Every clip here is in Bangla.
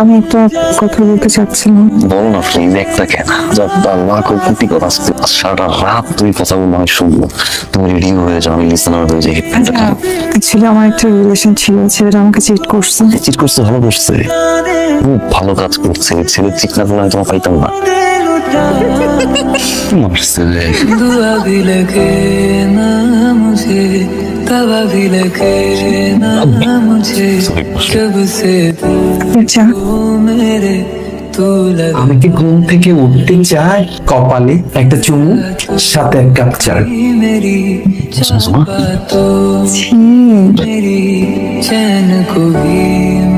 আমি একটা কথা বলতে চাচ্ছিলাম। বলো না ফ্রেন্ড একটা কেন। যা না খুব কুটি কথা আসতে সারাটা রাত তুই কথা বলব আমি শুনব। তুমি রিডিং হয়ে যাও আমি লিসেনার হয়ে যাই আচ্ছা, ছিল আমার একটা রিলেশন ছিল ছেলেটা আমাকে চিট করছে। চিট করছে ভালো করছে। খুব ভালো কাজ করছে ছেলে চিট না করলে আমি তোমার পাইতাম না। মারছে দোয়া দিলে না মুঝে ना मुझे तवा भी लगे ना मुझे कब से আচ্ছা तू मेरे तू लगा আমি কি ঘুম থেকে উঠতে চাই কপালে একটা চুমু সাথে এক কাপ চা मेरी तो मेरी चैन को भी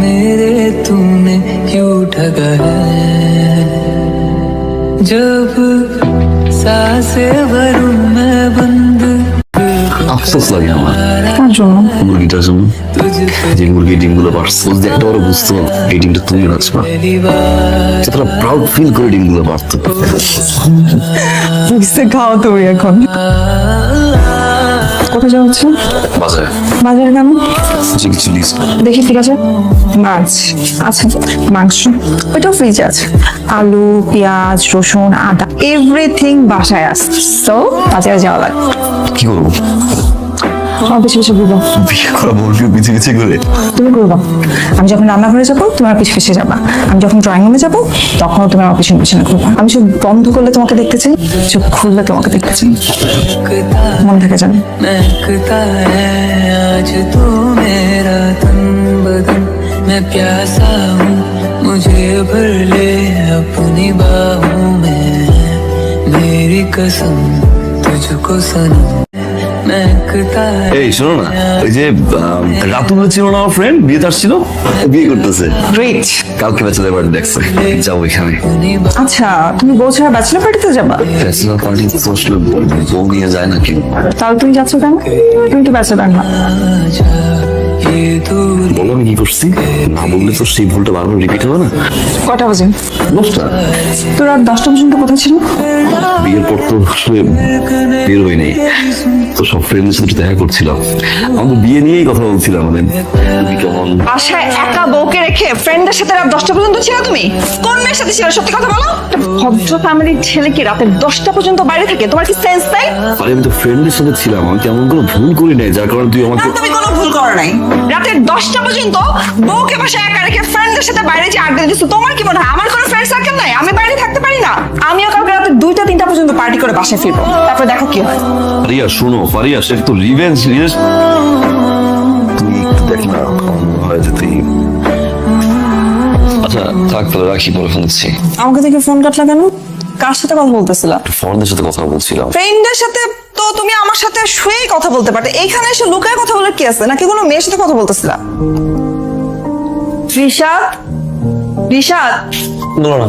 मेरे तूने क्यों ठगा है जब सांसें भरूं मैं बंद আফসোস লাগে আমার। কার জন্য মুরগিটার জন্য যে মুরগি ডিমগুলো পারছ যে একটা বড় বুঝতো এই ডিমটা তুমি রাখছো যে তারা প্রাউড ফিল করে ডিমগুলো পারতো খাও তুমি এখন। কোথায় যাওয়া হচ্ছে? বাজারে। বাজারে কেন? কিছু নিস দেখি ঠিক আছে? মাছ আচ্ছা মাংস। ওইটাও ফ্রিজে আছে। আলু পেঁয়াজ রসুন আদা এভরিথিং বাসায় আছে। তো বাজারে যাওয়া লাগবে। কি করব? আমার পিছু পিছু ঘুরবো বিয়ে করা মুরগি পিছিয়ে পিছিয়ে করে তুমি ঘুরবো আমি যখন রান্নাঘরে যাবো তোমার পিছু পিছিয়ে যাবা আমি যখন ড্রয়িং রুমে যাবো তখন তুমি আমার পিছনে পিছনে ঘুরবা আমি চোখ বন্ধ করলে তোমাকে দেখতে চাই চোখ খুললে তোমাকে দেখতে চাই महकता মনে থাকে জানি महकता है आज तो मेरा तन बदन मैं प्यासा हूँ मुझे भर ले अपनी बाहों में मेरी कसम तुझको सनम महकता है এই শোনো না ওই যে রাতুল ছিল না আমার ফ্রেন্ড বিয়ে তার ছিল বিয়ে করতেছে। গ্রেট কালকে ব্যাচেলার পার্টি দেখছে যাব এখানে। আচ্ছা তুমি বলছো না ব্যাচেলার পার্টিতে যাবা? ব্যাচেলার পার্টি তো আসলে বউ নিয়ে যায় নাকি তাহলে তুমি যাচ্ছ কেন? তুমি তো ব্যাচেলার না বলো আমি কি করছি না বললে তো সেই ভুলটা বারবার রিপিট হবে না। কটা বাজে? দশটা। তো রাত দশটা পর্যন্ত কোথায় ছিল? বিয়ের পর তো আসলে বের হই নাই। তো সব ফ্রেন্ডের সাথে দেখা করছিলাম। আমাদের বিয়ে নিয়েই কথা বলছিলাম মানে তুমি কেমন? বাসায় একা বউকে রেখে ফ্রেন্ডের সাথে রাত দশটা পর্যন্ত ছিল তুমি? কোন মেয়ের সাথে ছিল সত্যি কথা বলো? ভদ্র ফ্যামিলির ছেলে কি রাতে দশটা পর্যন্ত বাইরে থাকে? তোমার কি সেন্স নাই? আরে আমি তো ফ্রেন্ডের সাথে ছিলাম আমি তেমন কোনো ভুল করি নাই যার কারণে তুই আমাকে তুমি কোনো ভুল করো নাই। রাতে দশটা পর্যন্ত বউকে বাসায় একা রেখে ফ্রেন্ডদের সাথে বাইরে যে আড্ডা দিচ্ছ তোমার কি মনে হয়? আমার কোনো ফ্রেন্ড সার্কেল নাই? আমি বাইরে থাকতে পারি না? আমিও কালকে রাতে দুইটা তিনটা পর্যন্ত পার্টি করে বাসায় ফিরবো। তারপর দেখো কি হয়। ফারিয়া শোনো ফারিয়া সে তো রিভেঞ্জ রিভেঞ্জ তুই একটু দেখ না হয় যে তুই আচ্ছা থাক তাহলে রাখি পরে ফোন দিচ্ছি আমাকে দেখে ফোন কাটলা কেন? কার সাথে কথা বলতেছিলা? ফ্রেন্ডের সাথে কথা বলছিলাম। ফ্রেন্ডের সাথে তো তুমি আমার সাথে শুয়েই কথা বলতে পারতে। এইখানে এসে লুকায় কথা বলার কি আছে? নাকি কোনো মেয়ের সাথে কথা বলতেছিলা? রিশাদ? রিশাদ? বলো না।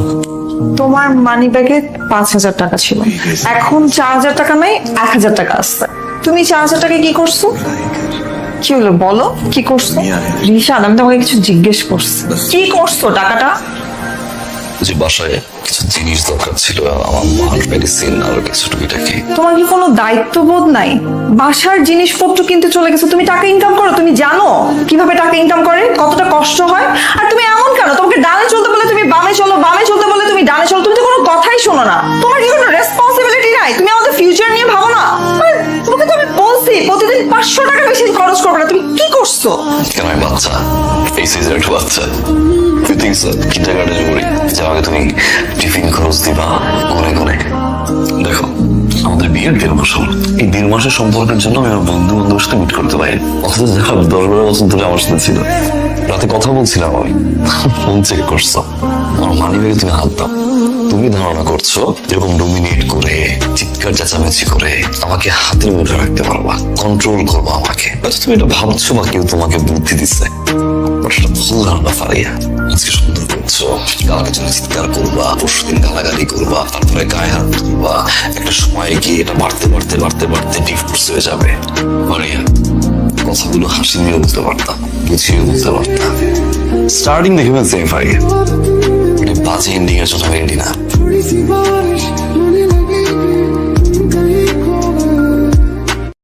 তোমার মানি ব্যাগে পাঁচ হাজার টাকা ছিল। এখন চার হাজার টাকা নাই এক হাজার টাকা আসছে তুমি চার হাজার টাকা কি করছ? কি হলো? বলো কি করছ? রিশাদ আমি তোমাকে কিছু জিজ্ঞেস করছি। কি করছ টাকাটা? যে বাসায় কিছু জিনিস দরকার ছিল আমার মার মেডিসিন আরও কিছু টুকিটাকি তোমার কি কোনো দায়িত্ববোধ নাই? বাসার জিনিসপত্র কিনতে চলে গেছো তুমি টাকা ইনকাম করো তুমি জানো কীভাবে টাকা ইনকাম করে কতটা কষ্ট হয়? আর তুমি এমন কেন? তোমাকে ডানে চলতে বলে তুমি বামে চলো বামে চলতে বলে তুমি ডানে চলো তুমি তো কোনো কথাই শোনো না। তোমার কি কোনো রেসপন্সিবিলিটি নাই? তুমি আমাদের ফিউচার নিয়ে ভাবো না? আরে, তোমাকে তো আমি বলছি প্রতিদিন পাঁচশো টাকা করছ কেন আমি বাচ্চা এই সাইজের একটা বাচ্চা তুই দেখো, আমাদের বিয়ের দেড় মাস এই দেড় মাসের সম্পর্কের জন্য আমি আমার বন্ধু বান্ধবের সাথে মিট করতে পারি। অথচ দশ বারো বছর ধরে আমার সাথে ছিল। রাতে কথা বলছিলাম আমি। ফোন চেক করছ। আমার মানি ব্যাগে তুমি হাত দাও। তুমি ধারণা করছ এরকম ডোমিনেট করে, চিৎকার চেঁচামেচি করে আমাকে হাতের মুঠে রাখতে পারবা কন্ট্রোল করবা আমাকে। তুমি এটা ভাবছ বা কেউ তোমাকে বুদ্ধি দিচ্ছে? ভুল ধারণা আজকে সুন্দর করছ। কালকে জন্য চিৎকার করবা, পরশু দিন গালাগালি করবা, তারপরে গায়ে হাত তুলবা একটা সময় গিয়ে এটা বাড়তে বাড়তে বাড়তে বাড়তে হয়ে যাবে। ফারিয়া, কথাগুলো হাসি দিয়ে বলতে পারতাম বুঝিয়ে বলতে পারতাম। স্টার্টিং দেখে ফেলছি ফারিয়া। ബാധ എൻഡിങ് വെച്ചോണ്ട് വേണ്ടിനാ